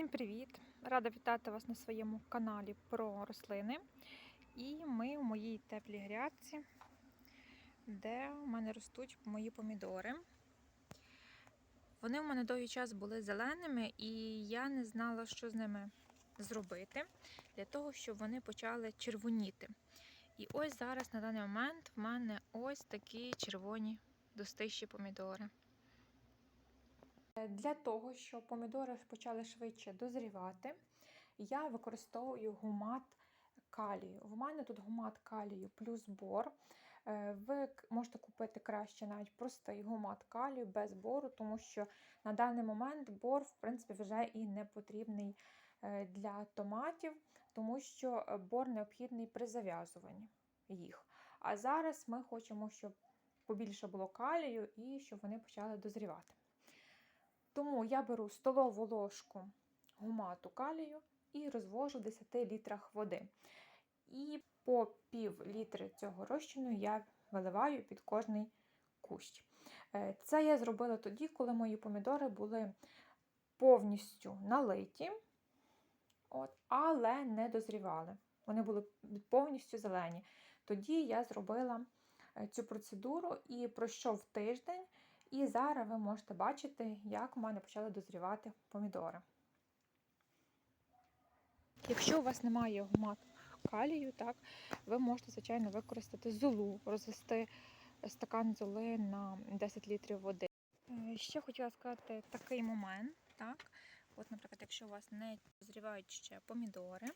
Всім привіт! Рада вітати вас на своєму каналі про рослини. І ми в моїй теплій грядці, де у мене ростуть мої помідори. Вони у мене довгий час були зеленими, і я не знала, що з ними зробити, для того, щоб вони почали червоніти. І ось зараз на даний момент в мене ось такі червоні достищі помідори. Для того, щоб помідори почали швидше дозрівати, я використовую гумат калію. В мене тут гумат калію плюс бор. Е, ви можете купити краще навіть простий гумат калію без бору, тому що на даний момент бор, в принципі, вже і не потрібний е, для томатів, тому що е, бор необхідний при зав'язуванні їх. А зараз ми хочемо, щоб побільше було калію і щоб вони почали дозрівати. Тому я беру столову ложку гумату калію і розвожу в 10 літрах води. І по пів літри цього розчину я виливаю під кожний кущ. Е, це я зробила тоді, коли мої помідори були повністю налиті, от, але не дозрівали. Вони були повністю зелені. Тоді я зробила е, цю процедуру і пройшов тиждень. І зараз ви можете бачити, як у мене почали дозрівати помідори. Якщо у вас немає гумат калію, так, ви можете, звичайно, використати золу, розвести стакан золи на 10 літрів води. Е, ще хотіла сказати такий момент. так, От, Наприклад, якщо у вас не дозрівають ще помідори,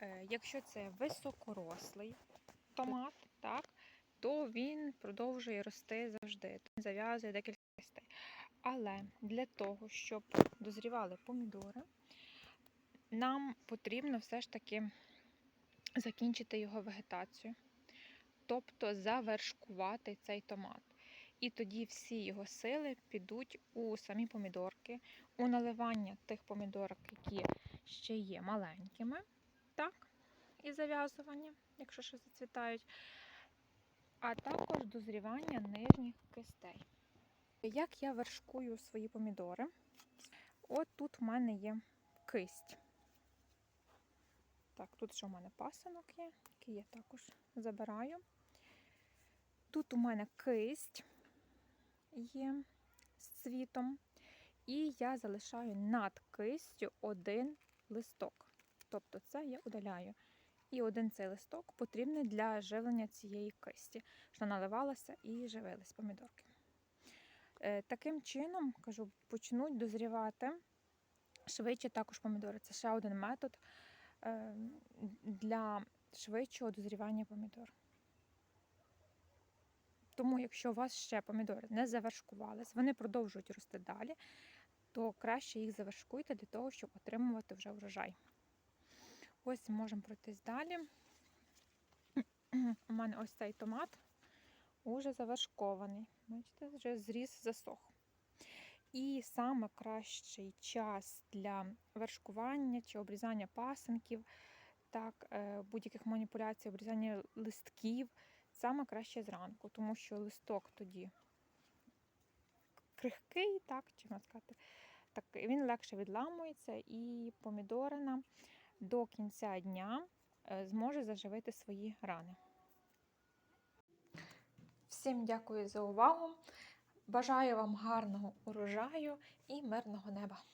е, якщо це високорослий томат, так, то він продовжує рости завжди, він зав'язує декілька листей. Але для того, щоб дозрівали помідори, нам потрібно все ж таки закінчити його вегетацію, тобто завершкувати цей томат. І тоді всі його сили підуть у самі помідорки, у наливання тих помідорок, які ще є маленькими, так, і зав'язування, якщо ще зацвітають а також дозрівання нижніх кистей. Як я вершкую свої помідори? От тут в мене є кисть. Так, тут ще у мене пасинок є, який я також забираю. Тут у мене кисть є з цвітом, і я залишаю над кистю один листок. Тобто це я удаляю. І один цей листок потрібний для живлення цієї кисті, що наливалася і живились помідорки. Е, таким чином, кажу, почнуть дозрівати швидше також помідори. Це ще один метод е, для швидшого дозрівання помідор. Тому, якщо у вас ще помідори не завершкувались, вони продовжують рости далі, то краще їх завершкуйте для того, щоб отримувати вже врожай. Ось можемо пройтись далі. У мене ось цей томат уже завершкований. Бачите, вже зріс засох. І саме кращий час для вершкування чи обрізання пасенків, так, е, будь-яких маніпуляцій, обрізання листків, саме краще зранку, тому що листок тоді крихкий, так, чи сказати, так, він легше відламується і помідорина до кінця дня е, зможе заживити свої рани. Всім дякую за увагу. Бажаю вам гарного урожаю і мирного неба!